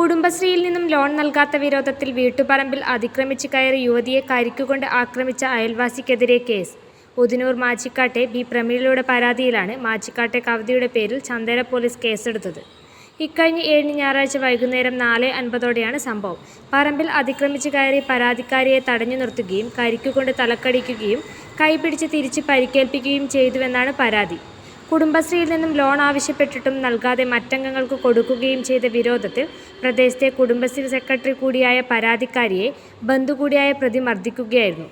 കുടുംബശ്രീയിൽ നിന്നും ലോൺ നൽകാത്ത വിരോധത്തിൽ വീട്ടുപറമ്പിൽ അതിക്രമിച്ച് കയറി യുവതിയെ കരിക്കുകൊണ്ട് ആക്രമിച്ച അയൽവാസിക്കെതിരെ കേസ്. ഉദിനൂർ മാച്ചിക്കാട്ടെ ബി പ്രമീളയുടെ പരാതിയിലാണ് മാച്ചിക്കാട്ടെ കവിതയുടെ പേരിൽ ചന്ദേര പോലീസ് കേസെടുത്തത്. ഇക്കഴിഞ്ഞ ഏഴിന് ഞായറാഴ്ച വൈകുന്നേരം നാല് അൻപതോടെയാണ് സംഭവം. പറമ്പിൽ അതിക്രമിച്ച് കയറി പരാതിക്കാരിയെ തടഞ്ഞു നിർത്തുകയും കരിക്കുകൊണ്ട് തലക്കടിക്കുകയും കൈപിടിച്ച് തിരിച്ച് പരിക്കേൽപ്പിക്കുകയും ചെയ്തുവെന്നാണ് പരാതി. കുടുംബശ്രീയിൽ നിന്നും ലോൺ ആവശ്യപ്പെട്ടിട്ടും നൽകാതെ മറ്റംഗങ്ങൾക്ക് കൊടുക്കുകയും ചെയ്ത വിരോധത്തിൽ പ്രദേശത്തെ കുടുംബശ്രീ സെക്രട്ടറി കൂടിയായ പരാതിക്കാരിയെ ബന്ധു കൂടിയായ പ്രതി മർദ്ദിക്കുകയായിരുന്നു.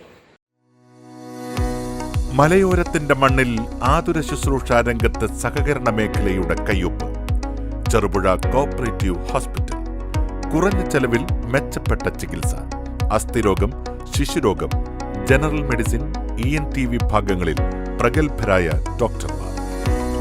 മലയോരത്തിന്റെ മണ്ണിൽ ആതുര ശുശ്രൂഷ രംഗത്ത് സഹകരണ മേഖലയുടെ കയ്യൊപ്പ്. Cherupuzha cooperative hospital. കുറഞ്ഞ ചെലവിൽ മെച്ചപ്പെട്ട ചികിത്സ. അസ്ഥിരോഗം ശിശുരോഗം general medicine E N T വിഭാഗങ്ങളിൽ പ്രഗത്ഭരായ ഡോക്ടർമാർ.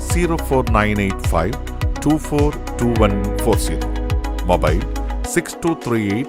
04985 Mobile 6238